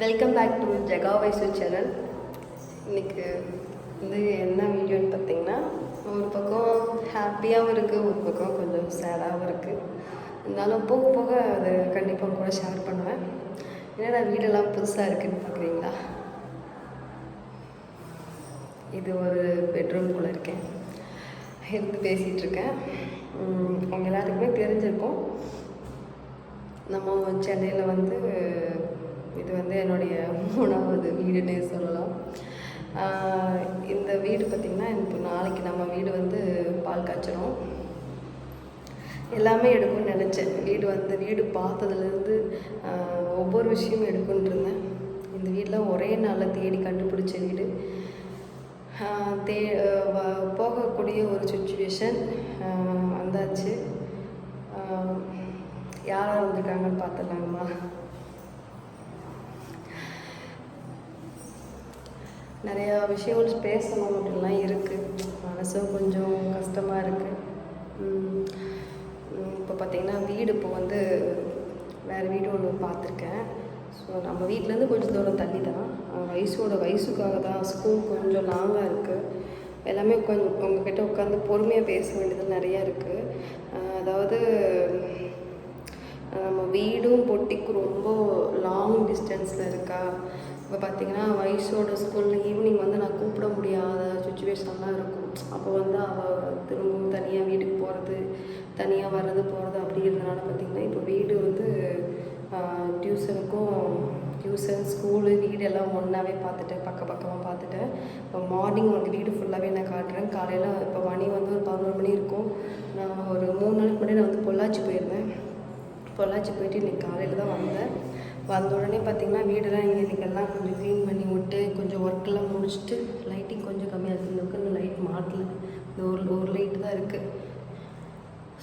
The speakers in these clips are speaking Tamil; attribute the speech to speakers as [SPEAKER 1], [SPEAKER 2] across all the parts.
[SPEAKER 1] Welcome back to Jega Vaisu channel இன்றைக்கு வந்து என்ன வீடியோன்னு பார்த்தீங்கன்னா ஒரு பக்கம் ஹாப்பியாகவும் இருக்குது ஒரு பக்கம் கொஞ்சம் சேடாகவும் இருக்குது இருந்தாலும் போக போக அதை கண்டிப்பாக கூட ஷேர் பண்ணுவேன். என்னடா வீடெல்லாம் புதுசாக இருக்குன்னு பார்க்குறீங்களா இது ஒரு பெட்ரூம்குள்ளே இருக்கேன். இருந்து பேசிகிட்ருக்கேன் அவங்க எல்லாத்துக்குமே தெரிஞ்சிருக்கும். நம்ம சென்னையில் வந்து இது வந்து என்னுடைய மூணாவது வீடுன்னே சொல்லலாம். இந்த வீடு பார்த்திங்கன்னா இப்போ நாளைக்கு நம்ம வீடு வந்து பால் காய்ச்சணும். எல்லாமே எடுக்கும்னு நினச்சேன். வீடு வந்து வீடு பார்த்ததுலேருந்து ஒவ்வொரு விஷயமும் எடுக்குன்னு இருந்தேன். இந்த வீடெலாம் ஒரே நாளில் தேடி கண்டுபிடிச்ச வீடு. தே போகக்கூடிய ஒரு சுச்சுவேஷன் வந்தாச்சு. யார் யார் வந்திருக்காங்கன்னு பார்த்துடலாங்கம்மா நிறையா விஷயங்கள் பேசணும் அப்படின்லாம் இருக்குது மனசும் கொஞ்சம் கஷ்டமாக இருக்குது இப்போ பார்த்தீங்கன்னா வீடு இப்போ வந்து வேறு வீடு ஒன்று பார்த்துருக்கேன். ஸோ நம்ம வீட்டிலேருந்து கொஞ்சம் தூரம் தள்ளி தான் வயசோட வயசுக்காக தான் ஸ்கூல் கொஞ்சம் லாங்காக இருக்குது எல்லாமே கொஞ்சம் உங்ககிட்ட உட்காந்து பொறுமையாக பேச வேண்டியது நிறையா இருக்குது அதாவது நம்ம வீடும் பொட்டிக்கு ரொம்ப லாங் டிஸ்டன்ஸில் இருக்கா? இப்போ பார்த்தீங்கன்னா வயசோட ஸ்கூலில் ஈவினிங் வந்து நான் கூப்பிட முடியாத சுச்சுவேஷன்லாம் இருக்கும். அப்போ வந்து அவள் திரும்பவும் தனியாக வீட்டுக்கு போகிறது தனியாக வர்றது போகிறது அப்படி இருந்தனால பார்த்தீங்கன்னா இப்போ வீடு வந்து டியூஷனுக்கும் டியூஷன் ஸ்கூலு வீடு எல்லாம் ஒன்றாவே பார்த்துட்டேன் பக்க பக்கமாக பார்த்துட்டேன் இப்போ மார்னிங் உங்களுக்கு வீடு ஃபுல்லாகவே நான் காட்டுறேன். காலையில் இப்போ மணி வந்து ஒரு பதினோரு மணி இருக்கும். நான் ஒரு மூணு நாளைக்கு முன்னாடி நான் வந்து பொள்ளாச்சி போயிருந்தேன். பொள்ளாச்சி போயிட்டு இன்னைக்கு காலையில் தான் வந்தேன். வந்த உடனே பார்த்தீங்கன்னா வீடெல்லாம் இங்கே இன்றைக்கெல்லாம் கொஞ்சம் க்ளீன் பண்ணி விட்டு கொஞ்சம் ஒர்க்கெல்லாம் முடிச்சுட்டு லைட்டிங் கொஞ்சம் கம்மியாக இருக்குது இந்த லைட் மாட்டல. இந்த ஒரு ஒரு லைட் தான் இருக்குது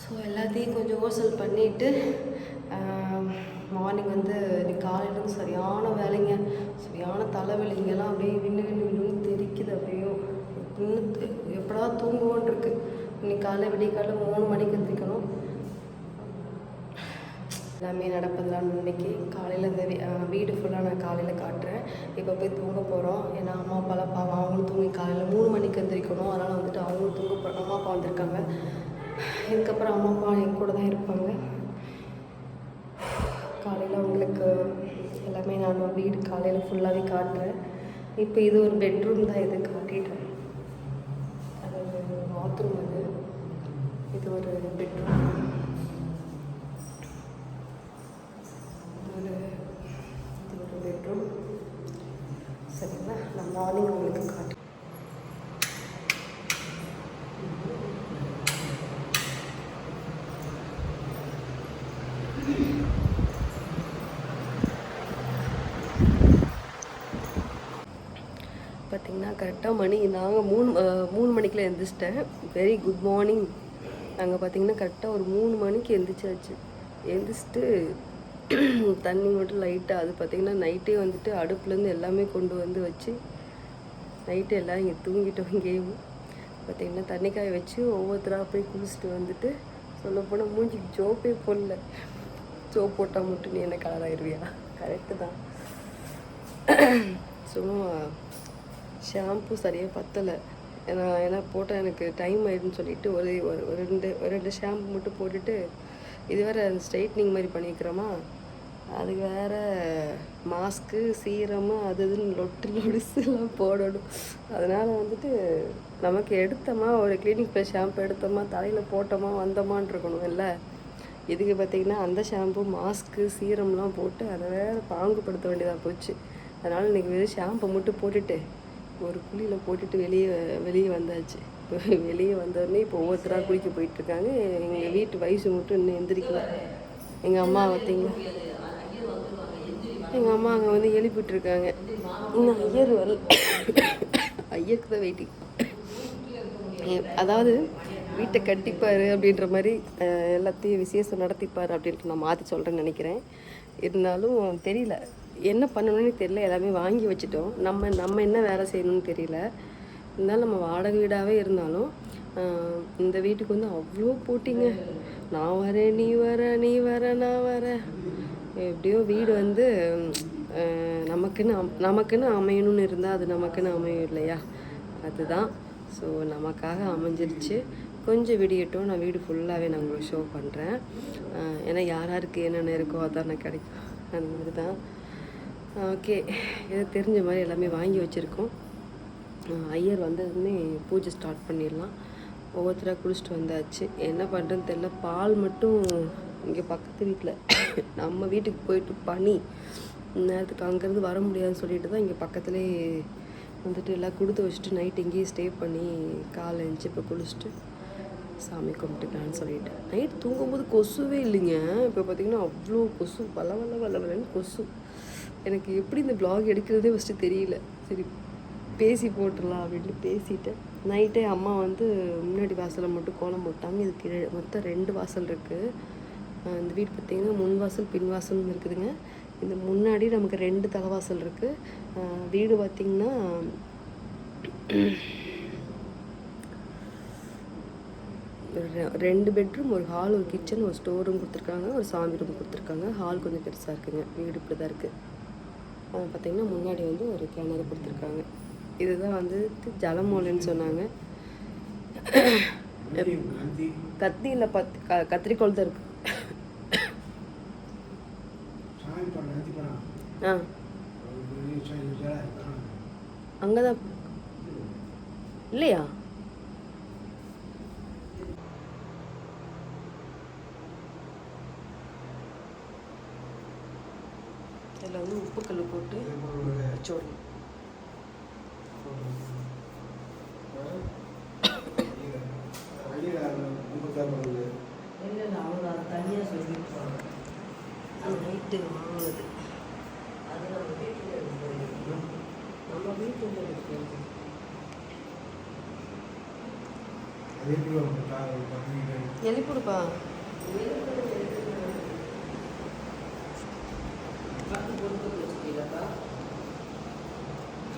[SPEAKER 1] ஸோ எல்லாத்தையும் கொஞ்சம் ஓசல் பண்ணிவிட்டு மார்னிங் வந்து இன்னைக்கு காலையிலேருந்து சரியான வேலைங்க. சரியான தலைவலிங்கெல்லாம் அப்படியே விண்ணு விண்ணு விண்ணுன்னு தெரிக்குது அப்படியே. இன்னும் எப்படா தூங்குவோன்னு இருக்குது இன்னைக்கு காலை விடிய காலையில் மூணு மணிக்கு எந்திரிக்கணும். எல்லாமே நடப்பதெல்லாம் இன்னைக்கு. காலையில் இந்த வீடு ஃபுல்லாக நான் காலையில் காட்டுறேன். இப்போ போய் தூங்க போகிறோம் ஏன்னா அம்மா அப்பாலாம் பாவம். அவங்களும் தூங்கி காலையில் மூணு மணிக்கு எந்திரிக்கணும். அதனால் வந்துட்டு அவங்களும் தூங்க போ அம்மா அப்பா வந்திருக்காங்க. இதுக்கப்புறம் அம்மா அப்பா என் கூட தான் இருப்பாங்க. காலையில் அவங்களுக்கு எல்லாமே நான் வீடு காலையில் ஃபுல்லாகவே காட்டுறேன். இப்போ இது ஒரு பெட்ரூம் தான். இது காட்டிட்டேன். அது ஒரு பாத்ரூம் அது. இது ஒரு பெட்ரூம் இது ஒரு இது ஒரு பெட்ரூம் சரிங்களா நான் மார்னிங் உங்களுக்கு காட்டுறேன் பார்த்தீங்கன்னா கரெக்டாக மணி நாங்கள் மூணு மூணு மணிக்கெலாம் எழுந்திரிச்சிட்டேன் வெரி குட் மார்னிங் நாங்கள் பார்த்தீங்கன்னா கரெக்டாக ஒரு மூணு மணிக்கு எழுந்திரிச்சாச்சு எழுந்திரிச்சிட்டு தண்ணி மட்டும் லைட்டாக அது பார்த்தீங்கன்னா நைட்டே வந்துட்டு அடுப்புலேருந்து எல்லாமே கொண்டு வந்து வச்சு நைட்டு எல்லாம் இங்கே தூங்கிட்டோம் இங்கேயும் பார்த்தீங்கன்னா தண்ணி காய வச்சு ஒவ்வொருத்தராக போய் குளிச்சுட்டு வந்துட்டு சொல்லப்போனால் மூஞ்சிக்கு ஜோப்பே போடல. சோப் போட்டால் மட்டும் நீ என்ன கலர் ஆயிடுவியா கரெக்டு தான். சும்மா ஷாம்பு சரியாக பத்தலை. ஏன்னா ஏன்னா போட்டால் எனக்கு டைம் ஆயிடுன்னு சொல்லிட்டு ஒரு ஒரு ஒரு ரெண்டு ஒரு ரெண்டு ஷாம்பு மட்டும் போட்டுட்டு இது வேறு ஸ்ட்ரைட்னிங் மாதிரி பண்ணிக்கிறோமா அது வேற மாஸ்க்கு சீரமு அது இதுன்னு லொட்டு லொடுசு எல்லாம் போடணும். அதனால் வந்துட்டு நமக்கு எடுத்தோமா ஒரு கிளினிக் போய் ஷாம்பு எடுத்தோமா தலையில் போட்டோமா வந்தோமான்னு இருக்கணும் இல்லை இதுக்கு பார்த்தீங்கன்னா அந்த ஷாம்பு மாஸ்க்கு சீரம்லாம் போட்டு அதை வேறு பாங்குபடுத்த வேண்டியதாக போச்சு. அதனால் இன்றைக்கி வெறும் ஷாம்பு மட்டும் போட்டுட்டு ஒரு குழியில் போட்டுட்டு வெளியே வெளியே வந்தாச்சு. இப்போ வெளியே வந்தோடனே இப்போ ஒவ்வொருத்தராக குளிக்க போயிட்டுருக்காங்க. எங்கள் வீட்டு வயசு மட்டும் இன்னும் எந்திரிக்கல. எங்கள் அம்மா பார்த்தீங்களா எங்கள் அம்மா அங்கே வந்து எழுப்பிட்டு இருக்காங்க இன்னும் ஐயர் வரல. ஐயருக்கு தான் வெயிட்டிங் அதாவது வீட்டை கட்டிப்பார் அப்படின்ற மாதிரி எல்லாத்தையும் விசேஷம் நடத்திப்பார் அப்படின்ட்டு நான் மாற்றி சொல்கிறேன்னு நினைக்கிறேன். இருந்தாலும் தெரியல. என்ன பண்ணணும்னு தெரியல எல்லாமே வாங்கி வச்சுட்டோம். நம்ம நம்ம என்ன வேலை செய்யணும்னு தெரியல. இருந்தாலும் நம்ம வாடகை வீடாகவே இருந்தாலும் இந்த வீட்டுக்கு வந்து அவ்வளோ போட்டிங்க. நான் வரேன் நீ வர நீ வர நான் வர. எப்படியோ வீடு வந்து நமக்குன்னு அம்- நமக்குன்னு அமையணும்னு இருந்தால் அது நமக்குன்னு அமையும் இல்லையா? அதுதான். ஸோ நமக்காக அமைஞ்சிருச்சு. கொஞ்சம் விடியட்டும். நான் வீடு ஃபுல்லாகவே நான் உங்களுக்கு ஷோ பண்ணுறேன் ஏன்னா யார் யாருக்கு என்னென்ன இருக்கோ அதான் நான் கிடைக்கும். அந்த மாதிரி தான் ஓகே. எனக்கு தெரிஞ்ச மாதிரி எல்லாமே வாங்கி வச்சுருக்கோம். ஐயர் வந்ததுமே பூஜை ஸ்டார்ட் பண்ணிடலாம். ஒவ்வொருத்தராக குளிச்சுட்டு வந்தாச்சு. என்ன பண்ணுறதுன்னு தெரில பால் மட்டும் இங்கே பக்கத்து வீட்டில் நம்ம வீட்டுக்கு போயிட்டு பனி. நேரத்துக்கு அங்கேருந்து வர முடியாதுன்னு சொல்லிட்டு தான் இங்கே பக்கத்துலேயே வந்துட்டு எல்லாம் கொடுத்து வச்சுட்டு நைட் இங்கேயே ஸ்டே பண்ணி காலை எழுந்துச்சு இப்போ குளிச்சுட்டு சாமி கும்பிட்டுக்கலான்னு சொல்லிட்டு. நைட் தூங்கும்போது கொசுவே இல்லைங்க. இப்போ பார்த்தீங்கன்னா அவ்வளோ கொசு. வள வள வள வளன்னு கொசு. எனக்கு எப்படி இந்த ப்ளாக் எடுக்கிறதே ஃபஸ்ட்டு தெரியல. சரி பேசி போட்டுடலாம் அப்படின்ட்டு பேசிட்டேன். நைட்டே அம்மா வந்து முன்னாடி வாசலில் மட்டும் கோலம் போட்டாங்க. இதுக்கு கீழே மொத்தம் ரெண்டு வாசல் இருக்குது இந்த வீடு பார்த்திங்கன்னா முன் வாசல் பின் வாசல்னு இருக்குதுங்க. இந்த முன்னாடி நமக்கு ரெண்டு தலைவாசல் இருக்குது வீடு பார்த்திங்கன்னா ரெ- ரெண்டு பெட்ரூம் ஒரு ஹால் ஒரு கிச்சன் ஒரு ஸ்டோர் ரூம் கொடுத்துருக்காங்க. ஒரு சாமி ரூம் கொடுத்துருக்காங்க. ஹால் கொஞ்சம் பெருசாக இருக்குங்க. வீடு இப்படி தான் இருக்குது பார்த்தீங்கன்னா முன்னாடி வந்து ஒரு கிணறு கொடுத்துருக்காங்க. இதுதான் வந்து ஜலமூலைன்னு சொன்னாங்க. கத்தியில் பத்து க கத்திரிக்கோள் தான்
[SPEAKER 2] படம்
[SPEAKER 1] ஆ. அங்கே தான் இல்லையா? இதில் வந்து உப்புக்கல் போட்டு வச்சோடணும் இல்லை இல்லை அவங்க அதை தனியாக சொல்லிட்டு அது நைட்டு வாங்கினது அது நம்ம வீட்டில் எடுத்து நம்ம வீட்டில் எடுத்து எழுப்பிடுப்பா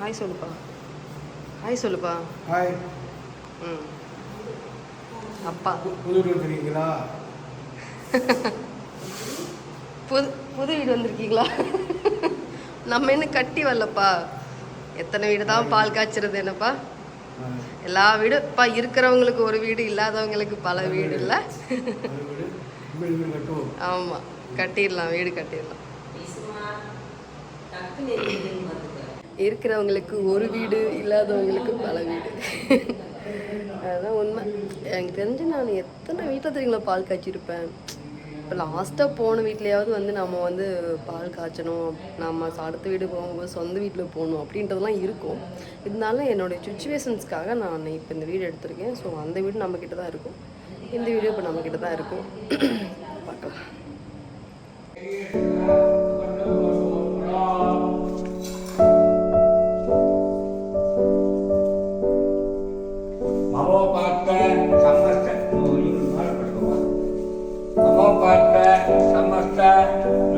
[SPEAKER 1] ஹாய் சொல்லுப்பா. ஹாய் சொல்லுப்பா.
[SPEAKER 2] ஹாய்
[SPEAKER 1] ம். அப்பா.
[SPEAKER 2] புதூர் தெரியுங்களா
[SPEAKER 1] புது புது வீடு வந்திருக்கீங்களா? நம்ம என்ன கட்டி வரலப்பா. எத்தனை வீடு தான் பால் காய்ச்சறது என்னப்பா? எல்லா வீடும் இப்போ இருக்கிறவங்களுக்கு ஒரு வீடு இல்லாதவங்களுக்கு பல வீடு இல்லை.
[SPEAKER 2] வீடு. வீடு
[SPEAKER 1] ஆமாம் கட்டிடலாம் வீடு கட்டிடலாம். இருக்கிறவங்களுக்கு ஒரு வீடு இல்லாதவங்களுக்கு பல வீடு. அதுதான் உண்மை. எனக்கு தெரிஞ்சு நான் எத்தனை வீட்டில் தெரியுங்களா பால் காய்ச்சிருப்பேன்? இப்போ லாஸ்ட்டாக போன வீட்லேயாவது வந்து நம்ம வந்து பால் காய்ச்சணும் நம்ம அடுத்த வீடு போகும்போது சொந்த வீட்டில் போகணும் அப்படின்றதெல்லாம் இருக்கும். இருந்தாலும் என்னுடைய சுச்சுவேஷன்ஸ்க்காக நான் இப்போ இந்த வீடு எடுத்திருக்கேன். ஸோ அந்த வீடு நம்மக்கிட்ட தான் இருக்கும். இந்த வீடு இப்போ நம்மக்கிட்ட தான் இருக்கும். பார்க்கலாம்.
[SPEAKER 3] Marta.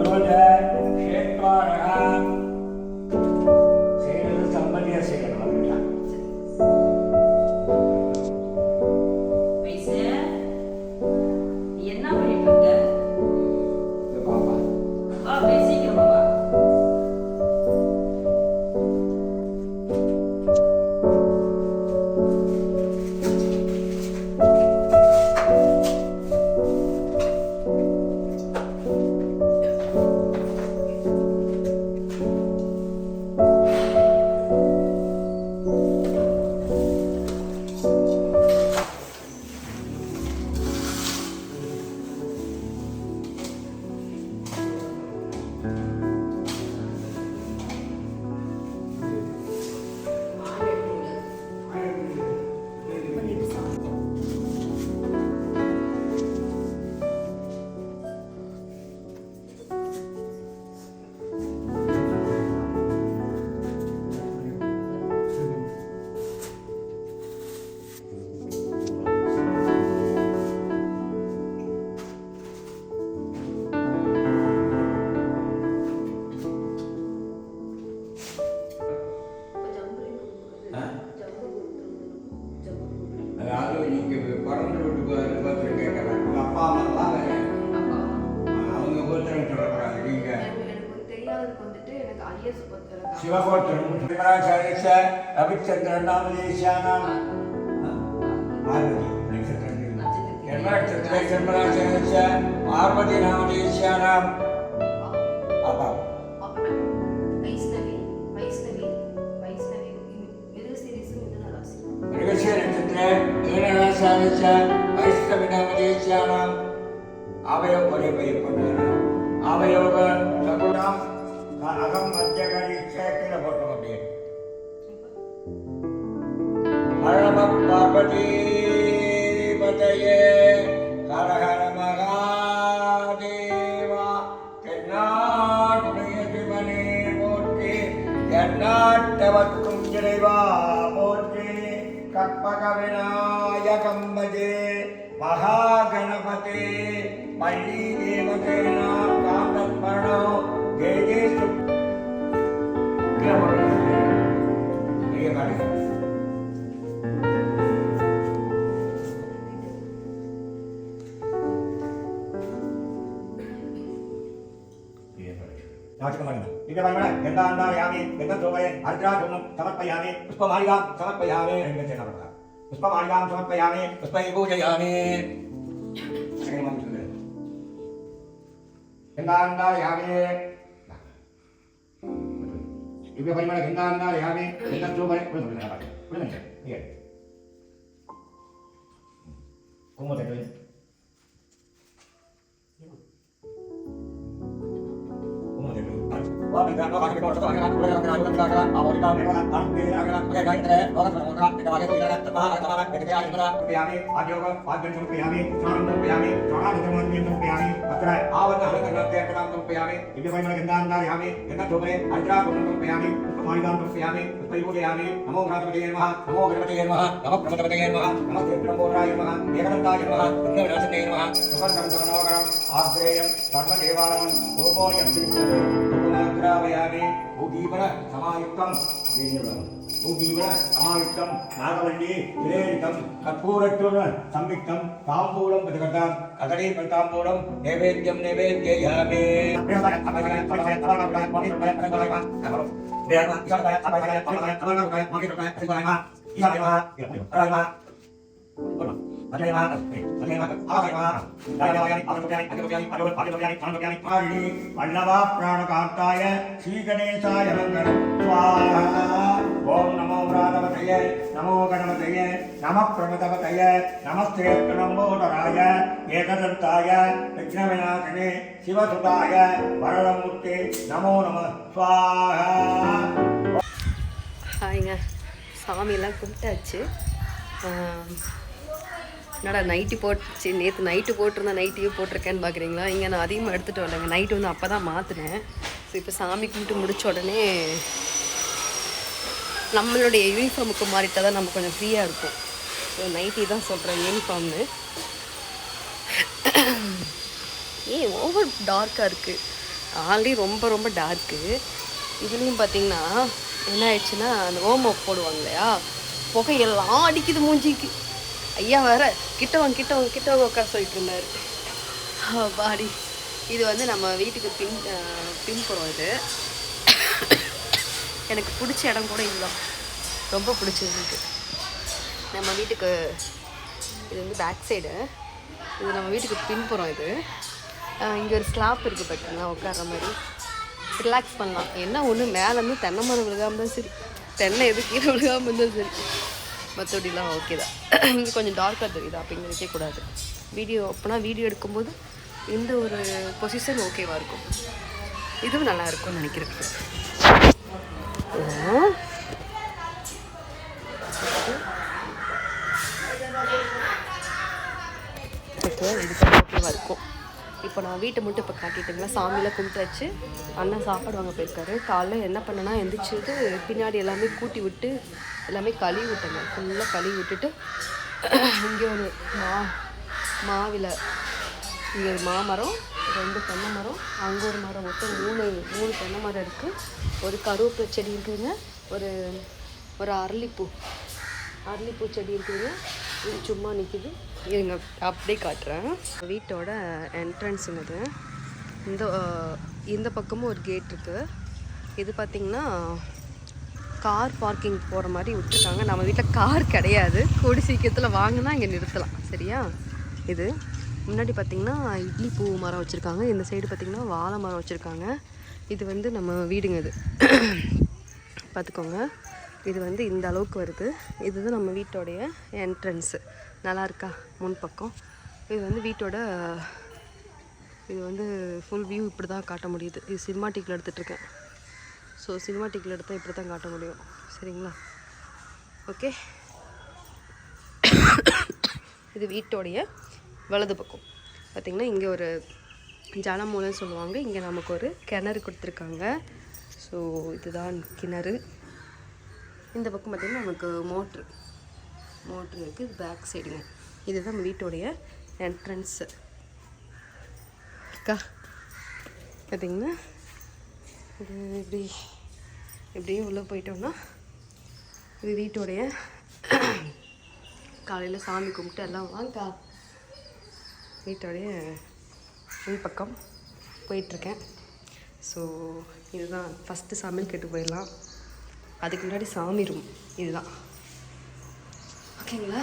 [SPEAKER 4] அதாவது இன்னைக்கு பிறந்த வீட்டுக்கு ஒருத்தர்
[SPEAKER 3] கேட்குறாங்க அப்பா
[SPEAKER 1] அம்மாலாம் அவங்க ஒருத்தர் சொல்லக்கூடாது நீங்க.
[SPEAKER 3] சிவகோத்திரம் சந்திராசரேஷ ரவிச்சந்திரனாம் தேசியானாம் பார்வதி நட்சத்திரம் பார்வதி நாம தேசியானாம் ஏனராசாரிய வைஷ்ணவி நாமதேசியானாம் அவயவ சகுணம் அகம் போட்டோம் அப்படியே. பார்வதி பதையே மகாதேவா சிவனே போற்றி எந்நாட்டவர்க்கும் இறைவா போற்றி கற்பக त्र्यम्बके महागणपते। पल्लीदेवकेन कामत्मणो जय जय गंधा अंधा यामे गंधा धोवये अर्द्रा धूमम समर्पयामे पुष्पमालिकां समर्पयामे रंगचेन पुष्पमाल्यां समर्पयामि पुष्पै पूजयामि भिन्नान्नायामि दिव्य परिमल भिन्नान्नायामि भिन्नत्वमणि कुमुदे नमो गणपतये नमः नमो गणपतये नमः नमः प्रमदपतये नमः नमस्ते ब्रह्मोराय नमः एकदन्ताय नमः पुण्यविनाशने नमः सुखं कर्म मनोकरम् आश्रयं कर्मदेवानां रूपोऽयं श्रीकृष्णः சந்திராவயானே ஓகீவர சமாயுக்தம் ஓகீவர சமாயுக்தம் நாகவல்லி திரேணிகம் கற்பூரட்டுன சம்யுக்தம் தாம்பூலம் பிரதகதாம் கதடே பிரதாம்பூலம் நைவேத்தியம் நைவேத்தியாமே தேவா வல்லவாப்ராணகாந்தாய ஸ்ரீகணேசாய மங்களம் ஸ்வாஹா ஓம் நமோ பிராணவதய நமோ கணபதய நம பிரமதவதய நமஸ்தே நம்போதராய ஏகதந்தாய விக்னவிநாசனே சிவசுதாய வரதமூர்த்தி நமோ நம ஸ்வாஹா
[SPEAKER 1] ஹாய்ங்க சாமியெல்லாம் கும்பிட்டாச்சு. ஆம், என்னடா நைட்டி போட்டுச்சு? நேற்று நைட்டு போட்டிருந்த நைட்டியே போட்டிருக்கேன்னு பார்க்குறீங்களா இங்கே நான் அதிகமாக எடுத்துகிட்டு வரலைங்க. நைட்டு வந்து அப்போ தான் மாற்றினேன் ஸோ இப்போ சாமி கும்பிட்டு முடிச்ச உடனே நம்மளுடைய யூனிஃபார்முக்கு மாறிட்டா தான் நம்ம கொஞ்சம் ஃப்ரீயாக இருக்கும் ஸோ நைட்டி தான் சொல்கிறேன் யூனிஃபார்ம்னு ஏன் ஓவர் டார்க்காக இருக்குது ஆல்ரெடி ரொம்ப ரொம்ப டார்க்கு இதுலேயும் பார்த்தீங்கன்னா என்ன ஆயிடுச்சுன்னா அந்த ஓமோ போடுவாங்க இல்லையா? புகையெல்லாம் அடிக்குது மூஞ்சிக்கு. ஐயா வேற கிட்டவங்க கிட்டவங்க கிட்டவங்க உட்கார சொல்லிட்டு இருந்தார். பாடி. இது வந்து நம்ம வீட்டுக்கு பின் அஹ், பின்புறம் இது. எனக்கு பிடிச்ச இடம் கூட இதுதான். ரொம்ப பிடிச்சது எனக்கு. நம்ம வீட்டுக்கு இது வந்து பேக் சைடு இது நம்ம வீட்டுக்கு பின்புறம் இது. இங்கே ஒரு ஸ்லாப் இருக்குது பார்த்தீங்களா உட்கார்ற மாதிரி. ரிலாக்ஸ் பண்ணலாம். என்ன ஒன்று மேலேருந்து தென்னை மரம் விழுகாமல் தான் சரி. தென்னை எது கீழே விழுகாம இருந்தால் சரி. மற்றபடிலாம் ஓகே தான். இங்கே கொஞ்சம் டார்க்காக தெரியுது அப்போ இங்கே வைக்கக்கூடாது வீடியோ அப்போனா வீடியோ எடுக்கும்போது இந்த ஒரு பொசிஷன் ஓகேவாக இருக்கும். இதுவும் நல்லா இருக்கும்னு நினைக்கிறேன். இது ஓகே இதுக்கு ஓகேவாக இருக்கும். இப்போ நான் வீட்டை மட்டும் இப்போ காட்டிட்டுங்களா? சாமியெல்லாம் கும்பிட்டாச்சு அண்ணன் சாப்பாடு வாங்க போயிருக்காரு. காலைல என்ன பண்ணேன்னா எந்திரிச்சிட்டு பின்னாடி எல்லாமே கூட்டி விட்டு எல்லாமே கழுவி விட்டேங்க. ஃபுல்லாக கழுவி விட்டுட்டு இங்கே ஒரு மா மாவில் இங்கே ஒரு மாமரம் ரெண்டு தென்னை மரம் அங்கே ஒரு மரம் மொத்தம் மூணு மூணு தென்னை மரம் இருக்குது ஒரு கருவேப்பிலை செடி இருக்குதுங்க. ஒரு ஒரு அரளிப்பூ அரளிப்பூ செடி இருக்குதுங்க. இது சும்மா நிற்கிது இருங்க அப்படியே காட்டுறேன். வீட்டோட என்ட்ரன்ஸுங்க இது இந்த இந்த பக்கமும் ஒரு கேட் இருக்குது இது பார்த்திங்கன்னா கார் பார்க்கிங் போகிற மாதிரி விட்டுருக்காங்க. நம்ம வீட்டில் கார் கிடையாது. கூடி சீக்கிரத்தில் வாங்கினா இங்கே நிறுத்தலாம். சரியா? இது. முன்னாடி பார்த்திங்கன்னா இட்லி பூ மரம் வச்சுருக்காங்க. இந்த சைடு பார்த்திங்கன்னா வாழை மரம் வச்சுருக்காங்க. இது வந்து நம்ம வீடுங்க இது. பார்த்துக்கோங்க இது வந்து இந்த அளவுக்கு வருது. இதுதான் நம்ம வீட்டோடைய என்ட்ரன்ஸு நல்லா இருக்கா முன் பக்கம். இது வந்து வீட்டோட இது வந்து ஃபுல் வியூ இப்படி தான் காட்ட முடியுது. இது சினிமாட்டிக்கில் எடுத்துகிட்ருக்கேன் ஸோ சினிமாட்டிக்கில் எடுத்தால் இப்படி தான் காட்ட முடியும். சரிங்களா? ஓகே இது வீட்டோடைய வலது பக்கம். பார்த்திங்கன்னா இங்கே ஒரு ஜலமூலம்னு சொல்லுவாங்க. இங்கே நமக்கு ஒரு கிணறு கொடுத்துருக்காங்க. ஸோ இதுதான் கிணறு. இந்த பக்கம் பார்த்திங்கன்னா நமக்கு மோட்ரு. மோட்ரு இருக்குது பேக் சைடுங்க இதுதான் நம்ம வீட்டோடைய என்ட்ரன்ஸு அக்கா பார்த்தீங்கன்னா இது இப்படி இப்படியே உள்ளே போயிட்டோம்னா இது வீட்டோடைய காலையில் சாமி கும்பிட்டு எல்லாம் வாங்கக்கா வீட்டோடைய உள்பக்கம் போயிட்டுருக்கேன். ஸோ இதுதான் ஃபஸ்ட்டு சமையல் கெட்டு போயிடலாம். அதுக்கு முன்னாடி சாமி ரூம் இதுதான். ஓகேங்களா?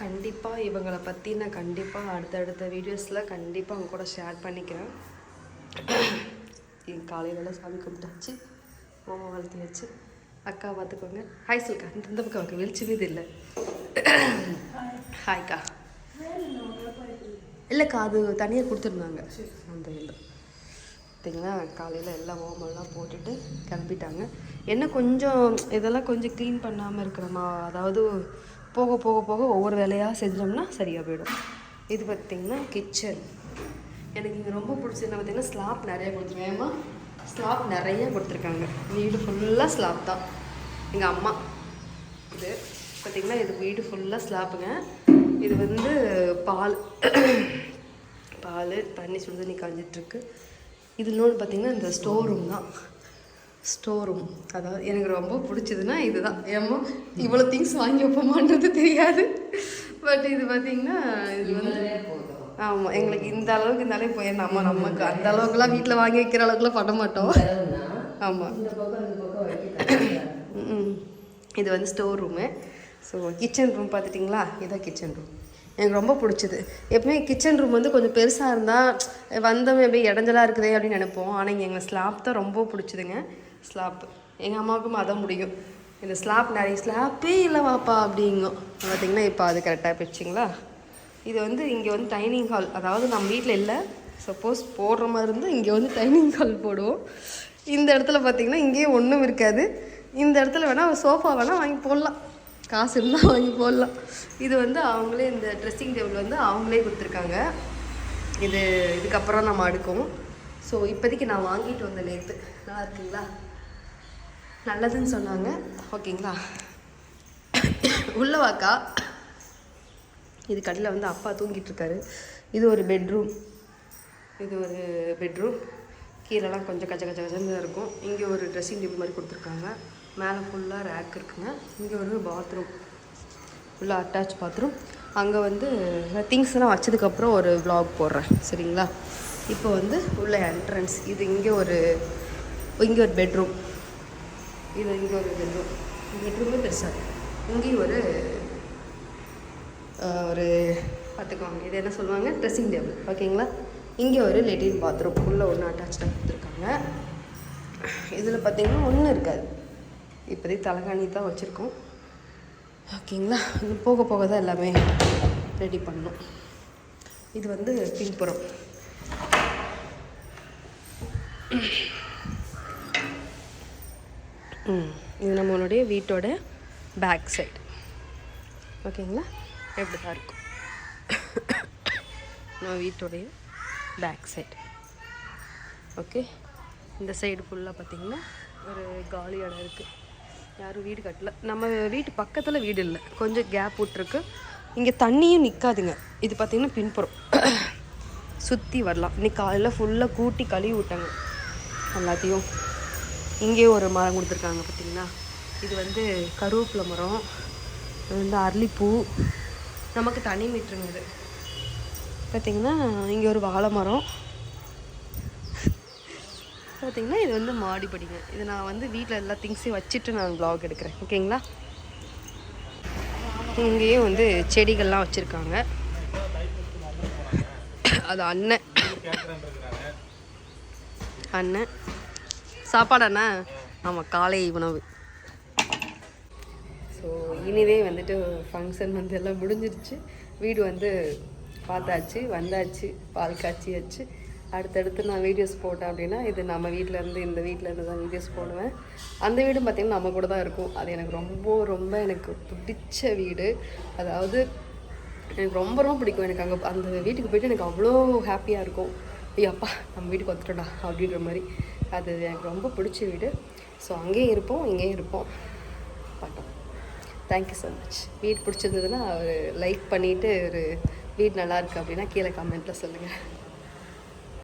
[SPEAKER 1] கண்டிப்பாக இவங்களை பற்றி நான் கண்டிப்பாக அடுத்தடுத்த வீடியோஸில் கண்டிப்பாக அவங்க கூட ஷேர் பண்ணிக்கிறேன். என் காலையிலலாம் சாமி கும்பிட்டாச்சு. மாமா வளர்த்தி வச்சு அக்கா பார்த்துக்கோங்க. ஹாய் சொல்கா. இந்த இந்த பக்கம் அவங்க வெளிச்சவே இல்லை. ஹாய்க்கா இல்லைக்கா அது தனியாக கொடுத்துருந்தாங்க. அந்த இல்லை பார்த்தீங்களா காலையில் எல்லாம் ஓமெல்லாம் போட்டுட்டு கிளம்பிட்டாங்க. என்ன கொஞ்சம் இதெல்லாம் கொஞ்சம் க்ளீன் பண்ணாமல் இருக்கிறோமா அதாவது போக போக போக ஒவ்வொரு வேலையாக செஞ்சோம்னா சரியாக போயிடும். இது பார்த்திங்கன்னா கிச்சன் எனக்கு இங்கே ரொம்ப பிடிச்சது பார்த்திங்கன்னா ஸ்லாப் நிறைய கொடுத்துருக்காங்க. ஏமா ஸ்லாப் நிறைய கொடுத்துருக்காங்க. வீடு ஃபுல்லாக ஸ்லாப் தான். எங்கள் அம்மா இது பார்த்திங்கன்னா இது வீடு ஃபுல்லாக ஸ்லாப்புங்க இது வந்து பால் பால் தண்ணி சுடு தண்ணி காஞ்சிட்ருக்கு. இது இன்னொன்று பார்த்திங்கன்னா இந்த ஸ்டோர் ரூம் தான். ஸ்டோர் ரூம் அதாவது எனக்கு ரொம்ப பிடிச்சதுன்னா இதுதான். ஏமா இவ்வளோ திங்ஸ் வாங்கி வைப்போமான்றது தெரியாது. பட் இது பார்த்திங்கன்னா இது வந்து ஆமாம் எங்களுக்கு இந்த அளவுக்கு இருந்தாலே போய் நம்ம நமக்கு அந்த அளவுக்குலாம் வீட்டில் வாங்கி வைக்கிற அளவுக்குலாம் பண்ண மாட்டோம். ஆமாம் ம். இது வந்து store room so kitchen room பார்த்துட்டிங்களா இதான் கிச்சன் ரூம் எனக்கு ரொம்ப பிடிச்சது. எப்பவுமே கிச்சன் ரூம் வந்து கொஞ்சம் பெருசாக இருந்தால் வந்தவன் எப்படி இடைஞ்சலாக இருக்குதே அப்படின்னு நினைப்போம். ஆனால் இங்கே எங்கள் ஸ்லாப் தான் ரொம்ப பிடிச்சதுங்க. ஸ்லாப் எங்கள் அம்மாவுக்கும் அதான் முடியும் இந்த ஸ்லாப் நிறைய ஸ்லாப்பே இல்லை வாப்பா அப்படிங்கும். பார்த்தீங்கன்னா இப்போ அது கரெக்டாக போயிடுச்சிங்களா? இது வந்து இங்கே வந்து டைனிங் ஹால் அதாவது நம்ம வீட்டில் இல்லை. சப்போஸ் போடுற மாதிரி இருந்தால் இங்கே வந்து டைனிங் ஹால் போடுவோம். இந்த இடத்துல பார்த்தீங்கன்னா இங்கேயே ஒன்றும் இருக்காது. இந்த இடத்துல வேணால் சோஃபா வேணால் வாங்கி போடலாம். காசு இருந்தால் வாங்கி போடலாம். இது வந்து அவங்களே இந்த ட்ரெஸ்ஸிங் டேபிள் வந்து அவங்களே கொடுத்துருக்காங்க. இது இதுக்கப்புறம் நம்ம அடுக்கும் ஸோ இப்போதைக்கு நான் வாங்கிட்டு வந்தேன் நேற்று நல்லா இருக்குங்களா? நல்லதுன்னு சொன்னாங்க. ஓகேங்களா? உள்ளவாக்கா இது கடையில் வந்து அப்பா தூங்கிட்டுருக்காரு. இது ஒரு பெட்ரூம் இது ஒரு பெட்ரூம் கீழெல்லாம் கொஞ்சம் கச்ச கச்ச கச்சன்னு இருக்கும். இங்கே ஒரு ட்ரெஸ்ஸிங் டேபிள் மாதிரி கொடுத்துருக்காங்க. மேலே ஃபுல்லாக ரேக் இருக்குங்க. இங்கே ஒரு பாத்ரூம் ஃபுல்லாக அட்டாச் பாத்ரூம் அங்கே வந்து திங்ஸ்லாம் வச்சதுக்கப்புறம் ஒரு vlog போடுறேன். சரிங்களா? இப்போ வந்து உள்ள என்ட்ரன்ஸ் இது இங்கே ஒரு இங்கே ஒரு பெட்ரூம் இது இங்கே ஒரு பெட்ரூம் பெட்ரூமே பெருசாக இங்கேயும் ஒரு ஒரு பார்த்துக்கோங்க. இது என்ன சொல்லுவாங்க? ட்ரெஸ்ஸிங் டேபிள் ஓகேங்களா? இங்கே ஒரு லெட்டின் பாத்ரூம் உள்ளே ஒன்று அட்டாச்சாக கொடுத்துருக்காங்க. இதில் பார்த்தீங்கன்னா ஒன்றும் இருக்காது. இப்போதைக்கு தலைகாணி தான் வச்சுருக்கோம். ஓகேங்களா? இன்னும் போக போக தான் எல்லாமே ரெடி பண்ணணும். இது வந்து பின்புறம் ம் இது நம்மளுடைய வீட்டோட பேக் சைடு ஓகேங்களா எப்படி தான் இருக்கும். நம்ம வீட்டோடைய பேக் சைடு ஓகே இந்த சைடு ஃபுல்லாக பார்த்திங்கன்னா ஒரு காலி இடம் இருக்குது யாரும் வீடு கட்டல. நம்ம வீட்டு பக்கத்தில் வீடு இல்லை. கொஞ்சம் கேப் விட்ருக்கு இங்கே தண்ணியும் நிற்காதுங்க இது பார்த்திங்கன்னா பின்புறம். சுற்றி வரலாம். இன்னைக்கு காலையில் ஃபுல்லாக கூட்டி கழுவி விட்டாங்க. எல்லாத்தையும். இங்கேயும் ஒரு மரம் கொடுத்துருக்காங்க பார்த்தீங்களா? இது வந்து கருவேப்பிலை மரம் இது வந்து அரளிப்பூ. நமக்கு தனி மீட்டருங்க இது. பார்த்தீங்கன்னா இங்கே ஒரு வாழை மரம். பார்த்திங்கன்னா இது வந்து மாடிப்படிங்க இது நான் வந்து வீட்டில் எல்லா திங்ஸையும் வச்சுட்டு நான் ப்ளாக் எடுக்கிறேன். ஓகேங்களா? இங்கேயும் வந்து செடிகள்லாம் வச்சுருக்காங்க. அது அண்ணன் அண்ணன் சாப்பாடு அண்ணா? ஆமாம் காலை உணவு. ஸோ இனிதே வந்துட்டு ஃபங்க்ஷன் வந்து எல்லாம் முடிஞ்சிருச்சு. வீடு வந்து பார்த்தாச்சு வந்தாச்சு பால் காய்ச்சியாச்சு. அடுத்தடுத்து நான் வீடியோஸ் போட்டேன் அப்படின்னா இது நம்ம வீட்டில் இருந்து இந்த வீட்டில் இருந்து தான் வீடியோஸ் போடுவேன். அந்த வீடும் பார்த்திங்கன்னா நம்ம கூட தான் இருக்கும். அது எனக்கு ரொம்ப ரொம்ப எனக்கு பிடிச்ச வீடு. அதாவது எனக்கு ரொம்ப ரொம்ப பிடிக்கும். எனக்கு அங்கே அந்த வீட்டுக்கு போய்ட்டு எனக்கு அவ்வளோ ஹாப்பியாக இருக்கும். ஐயோ அப்பா நம்ம வீட்டுக்கு வந்துட்டோம்டா அப்படின்ற மாதிரி. அது எனக்கு ரொம்ப பிடிச்ச வீடு. ஸோ அங்கேயும் இருப்போம் இங்கேயும் இருப்போம். பார்த்தோம் தேங்க்யூ ஸோ மச் வீடு பிடிச்சிருந்ததுன்னா ஒரு லைக் பண்ணிவிட்டு ஒரு வீடு நல்லாயிருக்கு அப்படின்னா கீழே கமெண்ட்டில் சொல்லுங்கள்